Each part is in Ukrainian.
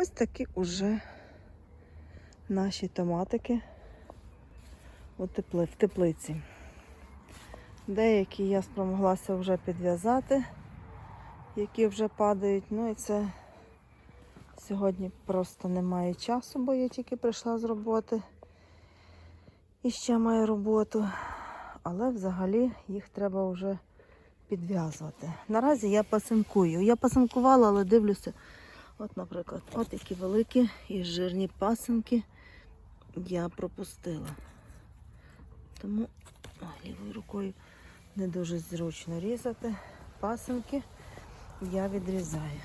Ось такі уже наші томатики в теплиці. Деякі я спромоглася вже підв'язати, які вже падають. Ну і це сьогодні просто немає часу, бо я тільки прийшла з роботи. І ще маю роботу. Але взагалі їх треба вже підв'язувати. Наразі я пасинкую. Я пасинкувала, але дивлюся. От, наприклад, от які великі і жирні пасинки я пропустила. Тому ой, лівою рукою не дуже зручно різати. Пасинки я відрізаю.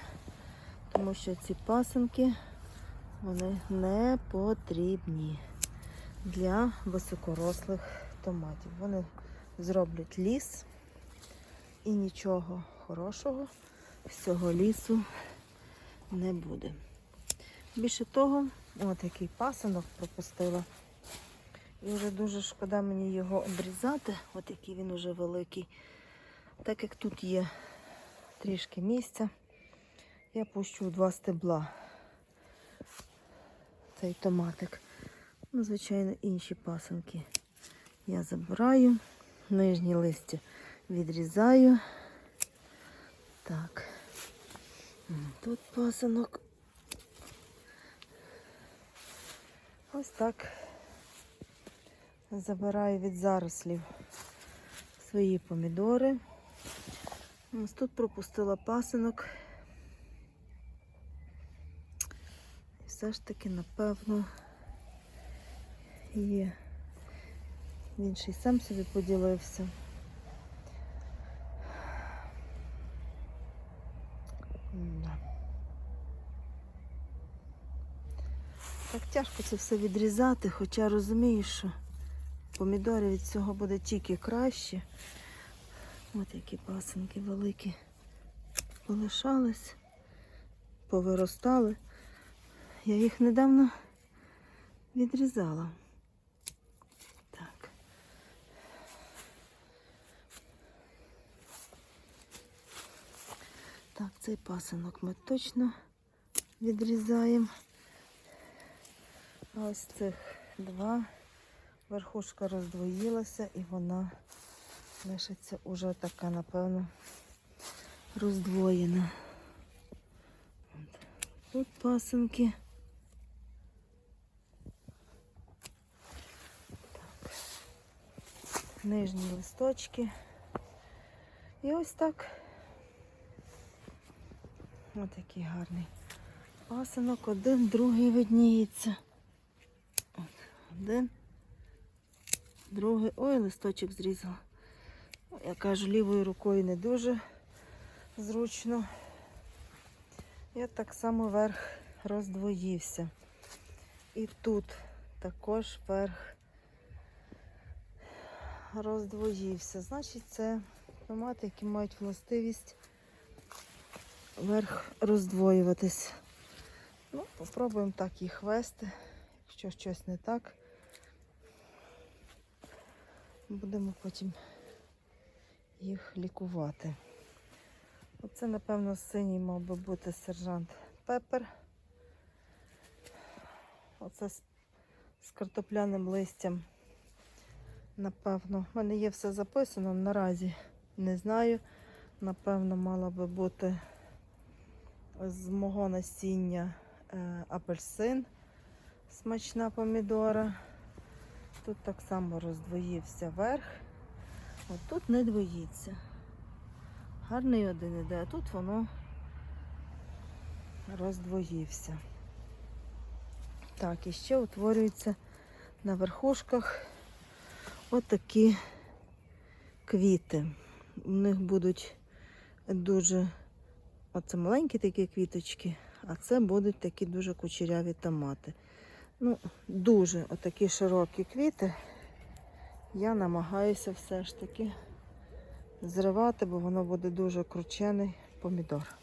Тому що ці пасинки вони не потрібні для високорослих томатів. Вони зроблять ліс і нічого хорошого з цього лісу не буде. Більше того, от який пасинок пропустила. І вже дуже шкода мені його обрізати, от який він уже великий. Так як тут є трішки місця, я пущу два стебла цей томатик. Ну, звичайно, інші пасинки я забираю, нижні листя відрізаю. Так. Тут пасинок. Ось так забираю від зарослів свої помідори. Ось тут пропустила пасинок. І все ж таки, напевно, є. Він сам собі поділився. М-да. Так тяжко це все відрізати, хоча розумію, що помідори від цього буде тільки краще. От які пасинки великі полишались, повиростали. Я їх недавно відрізала. Так. Так, цей пасинок ми точно відрізаємо. Ось цих два. Верхушка роздвоїлася і вона лишиться уже така, напевно, роздвоєна. Тут пасинки. Так. Нижні листочки. І ось так. Ось такий гарний пасинок. Один, другий видніється. Один. Другий. Ой, листочок зрізала. Я кажу, лівою рукою не дуже зручно. Я так само верх роздвоївся. І тут також верх роздвоївся. Значить, це томати, які мають властивість верх роздвоюватись. Ну, попробуємо так їх вести. Якщо щось не так, будемо потім їх лікувати. Оце, напевно, синій мав би бути сержант Пепер. Оце з, з картопляним листям. Напевно, в мене є все записано, наразі не знаю. Напевно, мала би бути з мого насіння е, апельсин, смачна помідора. Тут так само роздвоївся верх. От тут не двоїться. Гарний один іде, а тут воно роздвоївся. Так, і ще утворюються на верхушках отакі квіти. У них будуть дуже Оце маленькі такі квіточки, а це будуть такі дуже кучеряві томати. Ну, дуже отакі широкі квіти. Я намагаюся все ж таки зривати, бо воно буде дуже кручений помідор.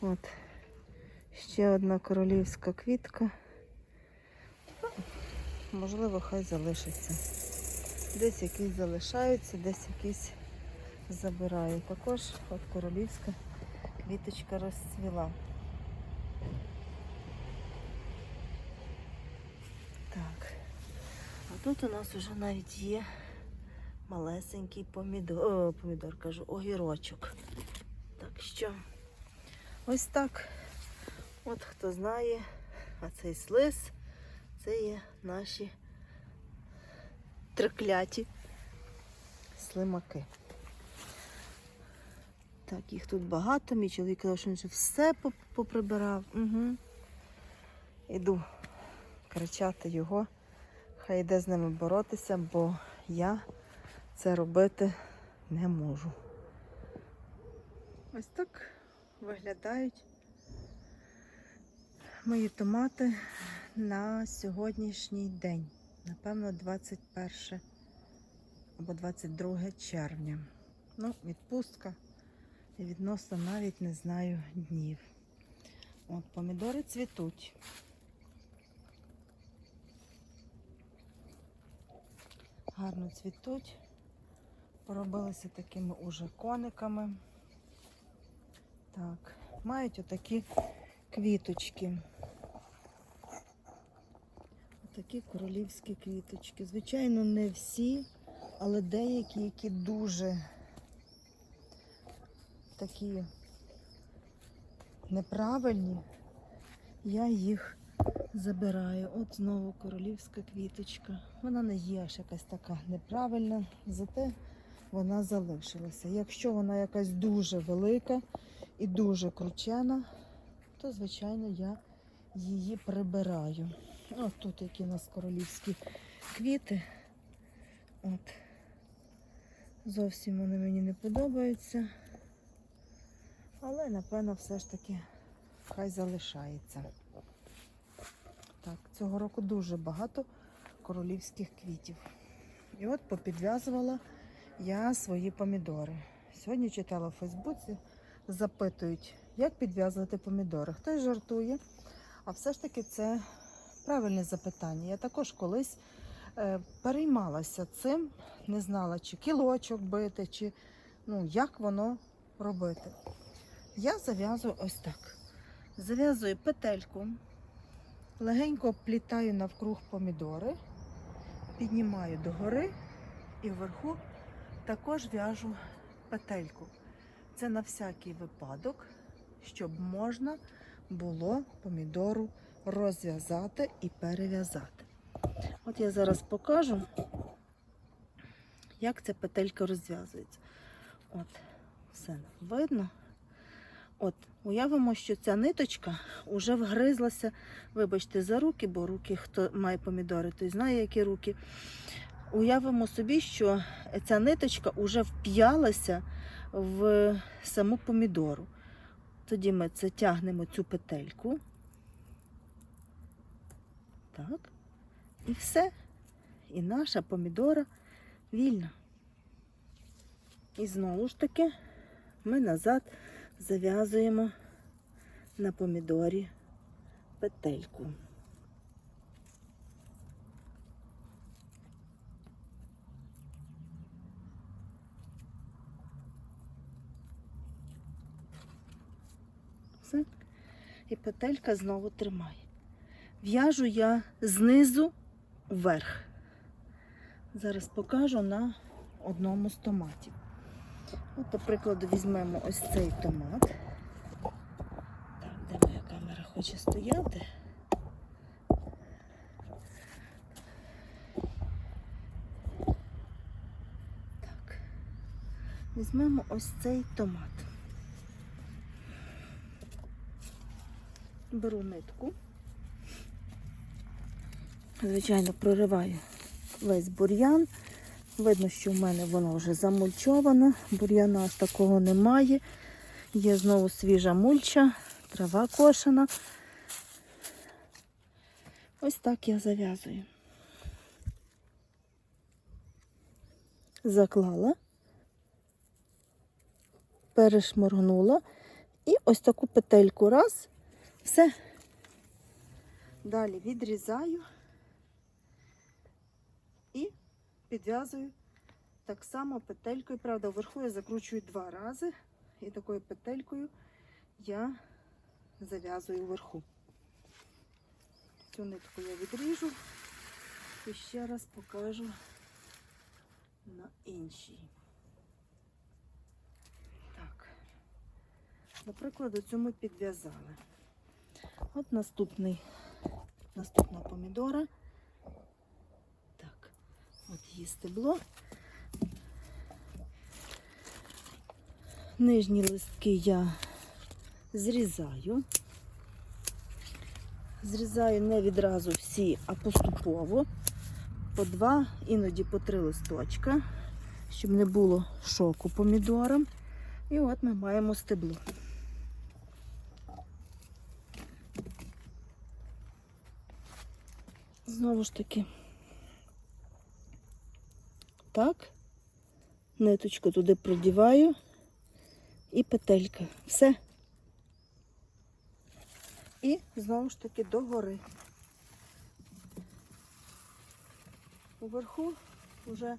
От. Ще одна королівська квітка. Можливо, хай залишиться. Десь якісь залишаються, десь якісь забираю. Також от королівська квіточка розцвіла. Так. А тут у нас вже навіть є малесенький помідор, о, помідор кажу, огірочок. Так що ось так. От хто знає, а цей слиз це є наші трикляті слимаки. Так, їх тут багато. Мій чоловік казав, що він вже все поприбирав. Угу. Іду кричати його. Хай йде з ними боротися, бо я це робити не можу. Ось так виглядають мої томати на сьогоднішній день. Напевно, 21 або 22 червня. Ну, відпустка. І відносно навіть не знаю днів. От, помідори цвітуть. Гарно цвітуть. Поробилися такими уже кониками. Так, мають отакі квіточки. Отакі королівські квіточки. Звичайно, не всі, але деякі, які дуже такі неправильні, я їх забираю. От знову королівська квіточка. Вона не є аж якась така неправильна, зате вона залишилася. Якщо вона якась дуже велика і дуже кручена, то, звичайно, я її прибираю. От тут які у нас королівські квіти. От. Зовсім вони мені не подобаються. Але, напевно, все ж таки хай залишається. Так, цього року дуже багато королівських квітів. І от попідв'язувала я свої помідори. Сьогодні читала в Фейсбуці, запитують, як підв'язувати помідори. Хтось жартує, а все ж таки це правильне запитання. Я також колись е, переймалася цим, не знала, чи кілочок бити, чи ну, як воно робити. Я зав'язую ось так. Зав'язую петельку, легенько плітаю навкруг помідори, піднімаю догори і вверху також в'яжу петельку. Це на всякий випадок, щоб можна було помідору розв'язати і перев'язати. От я зараз покажу, як ця петелька розв'язується. От, все видно. От, уявимо, що ця ниточка вже вгризлася, вибачте, за руки, бо руки, хто має помідори, той знає, які руки. Уявимо собі, що ця ниточка вже вп'ялася в саму помідору. Тоді ми це тягнемо цю петельку. Так. І все. І наша помідора вільна. І знову ж таки ми назад зав'язуємо на помідорі петельку. Все. І петелька знову тримає. В'яжу я знизу вверх. Зараз покажу на одному з томатів. От, до прикладу, візьмемо ось цей томат. Так, де моя камера хоче стояти? Так. Візьмемо ось цей томат. Беру нитку. Звичайно, прориваю весь бур'ян. Видно, що в мене воно вже замульчовано, бур'яна аж такого немає. Є знову свіжа мульча, трава кошена. Ось так я зав'язую. Заклала, перешморгнула і ось таку петельку раз, все. Далі відрізаю і підв'язую так само петелькою. Правда, вверху я закручую два рази і такою петелькою я зав'язую вверху. Цю нитку я відріжу і ще раз покажу на іншій. Так. До прикладу, цю ми підв'язали. От наступний, наступна помідора. Її стебло. Нижні листки я зрізаю. Зрізаю не відразу всі, а поступово. По два, іноді по три листочка, щоб не було шоку помідорам. І от ми маємо стебло. Знову ж таки. Так. Ниточку туди продіваю і петелька. Все. І знову ж таки догори. Уверху вже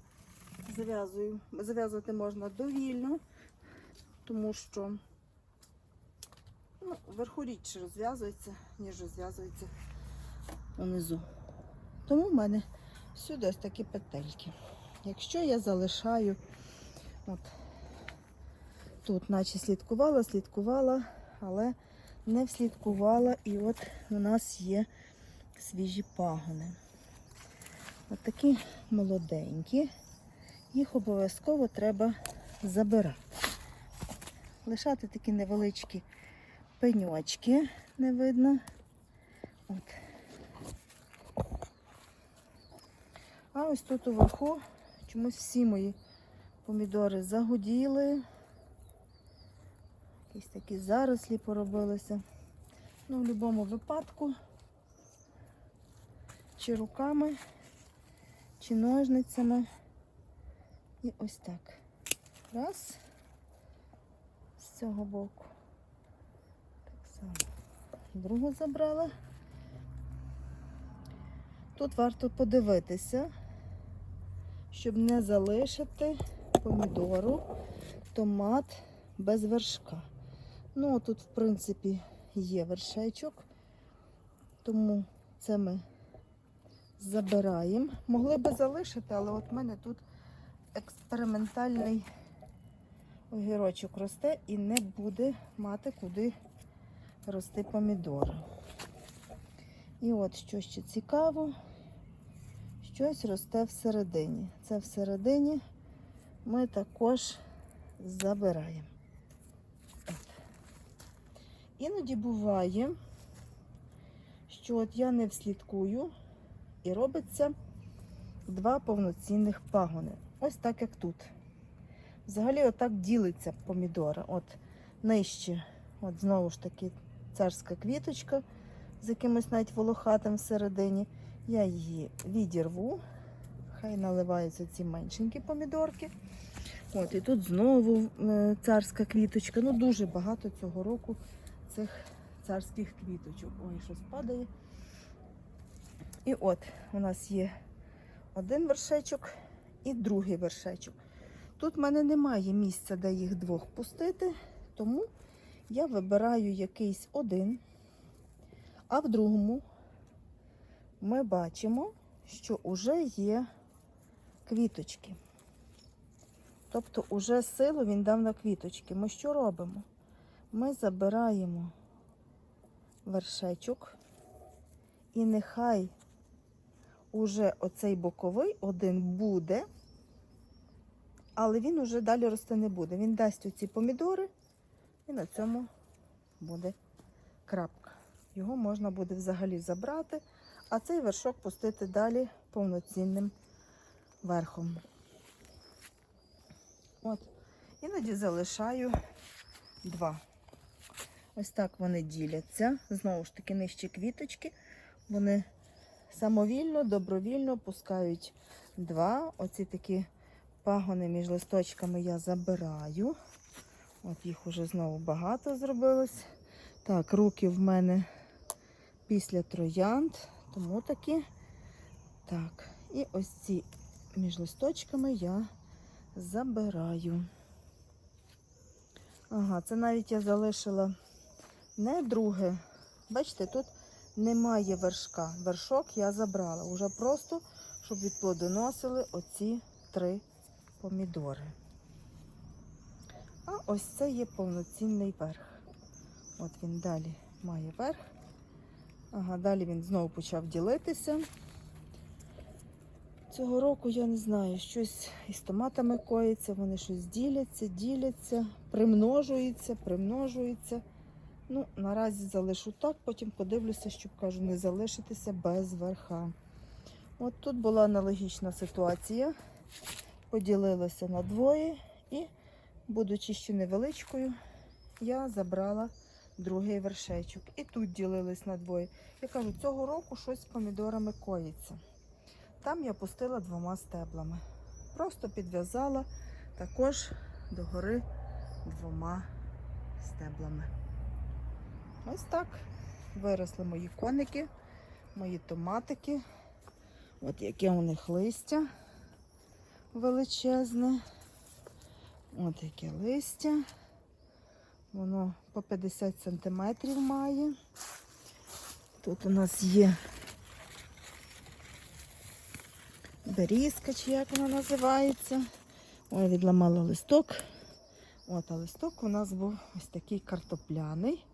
зав'язую. Зав'язувати можна довільно, тому що ну, вверху рідше розв'язується, ніж розв'язується унизу. Тому в мене сюди ось такі петельки. Якщо я залишаю, от тут, наче слідкувала, слідкувала, але не вслідкувала, і от у нас є свіжі пагони. От такі молоденькі, їх обов'язково треба забирати. Лишати такі невеличкі пеньочки, не видно. От. А ось тут уверху чомусь всі мої помідори загуділи. Якісь такі зарослі поробилися. Ну, в будь-якому випадку, чи руками, чи ножницями. І ось так. Раз. З цього боку. Так само. Другу забрала. Тут варто подивитися, щоб не залишити помідору, томат без вершка. Ну, тут, в принципі, є вершечок, тому це ми забираємо. Могли би залишити, але от в мене тут експериментальний огірочок росте і не буде мати куди рости помідори. І от що ще цікаво, щось росте всередині. Це всередині ми також забираємо. Іноді буває, що от я не вслідкую і робиться два повноцінних пагони. Ось так, як тут. Взагалі, отак ділиться помідора. От нижче, от знову ж таки, царська квіточка з якимось навіть волохатим всередині. Я її відірву. Хай наливаються ці меншенькі помідорки. От, і тут знову е, царська квіточка. Ну, дуже багато цього року цих царських квіточок. Ой, щось падає. І от у нас є один вершечок і другий вершечок. Тут в мене немає місця, де їх двох пустити, тому я вибираю якийсь один. А в другому ми бачимо, що вже є квіточки. Тобто уже силу він дав на квіточки. Ми що робимо? Ми забираємо вершечок, і нехай уже оцей боковий один буде, але він уже далі рости не буде. Він дасть оці помідори, і на цьому буде крапка. Його можна буде взагалі забрати, а цей вершок пустити далі повноцінним верхом. От, іноді залишаю два. Ось так вони діляться. Знову ж таки, нижчі квіточки. Вони самовільно, добровільно пускають два. Оці такі пагони між листочками я забираю. От їх уже знову багато зробилось. Так, руки в мене після троянд, тому такі. Так, і ось ці між листочками я забираю. Ага, це навіть я залишила не друге. Бачите, тут немає вершка. Вершок я забрала. Уже просто, щоб відплодоносили оці три помідори. А ось це є повноцінний верх. От він далі має верх. Ага, далі він знову почав ділитися. Цього року я не знаю, щось із томатами коїться, вони щось діляться, діляться, примножуються, примножуються. Ну, наразі залишу так, потім подивлюся, щоб кажу, не залишитися без верха. От тут була аналогічна ситуація. Поділилася на двоє і, будучи ще невеличкою, я забрала другий вершечок. І тут ділились на двоє. Я кажу, цього року щось з помідорами коїться. Там я пустила двома стеблами. Просто підв'язала також догори двома стеблами. Ось так виросли мої коники, мої томатики. От яке у них листя величезне. От яке листя. Воно по 50 сантиметрів має. Тут у нас є берізка, чи як вона називається. Ой, відламала листок. От, а листок у нас був ось такий картопляний,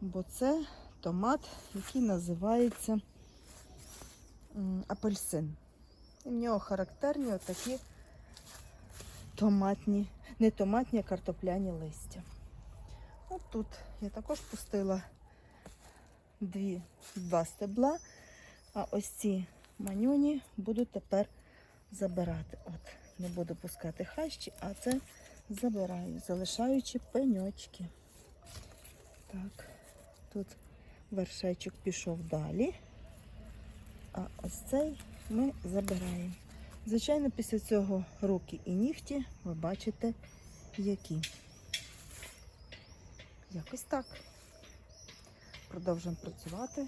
бо це томат, який називається апельсин. І в нього характерні отакі томатні, не томатні, а картопляні листя. От тут я також пустила дві, два стебла, а ось ці манюні буду тепер забирати. От, не буду пускати хащі, а це забираю, залишаючи пеньочки. Так, тут вершечок пішов далі, а ось цей ми забираємо. Звичайно, після цього руки і нігті ви бачите, які. Якось так. Продовжуємо працювати,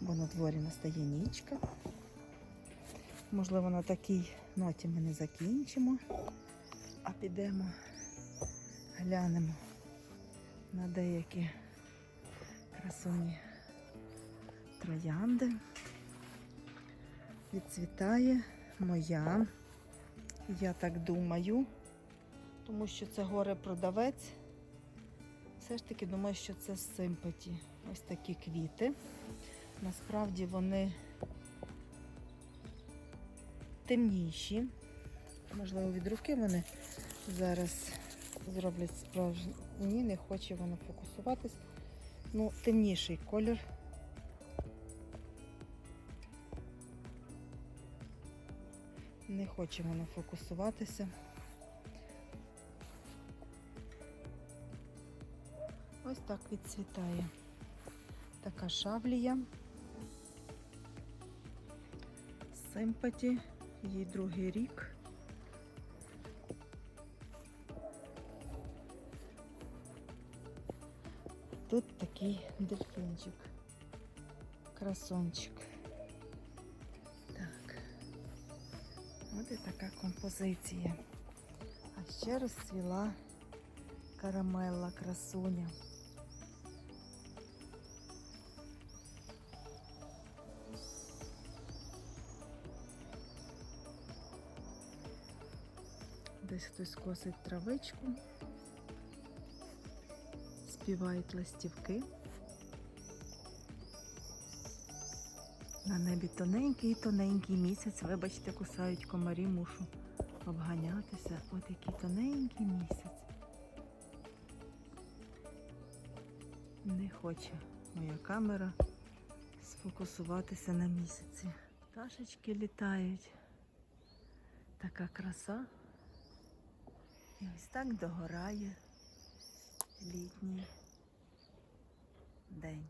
бо на дворі настає нічка. Можливо, на такій ноті ми не закінчимо, а підемо, глянемо на деякі красуні троянди. Відцвітає моя, я так думаю, тому що це горе-продавець. Все ж таки думаю, що це симпаті. Ось такі квіти. Насправді вони темніші. Можливо, від руки вони зараз зроблять справжні. Ні, не хоче воно фокусуватись. Ну, темніший колір. Не хоче воно фокусуватися. Так відцвітає така шавлія. Симпаті, їй другий рік. Тут такий дельфінчик, красончик. Так, от і така композиція. А ще розцвіла карамелла красуня. Хтось косить травичку, співають ластівки. На небі тоненький тоненький місяць. Вибачте, кусають комарі, мушу обганятися. От який тоненький місяць. Не хоче моя камера сфокусуватися на місяці. Пташечки літають. Така краса. І ось так догорає літній день.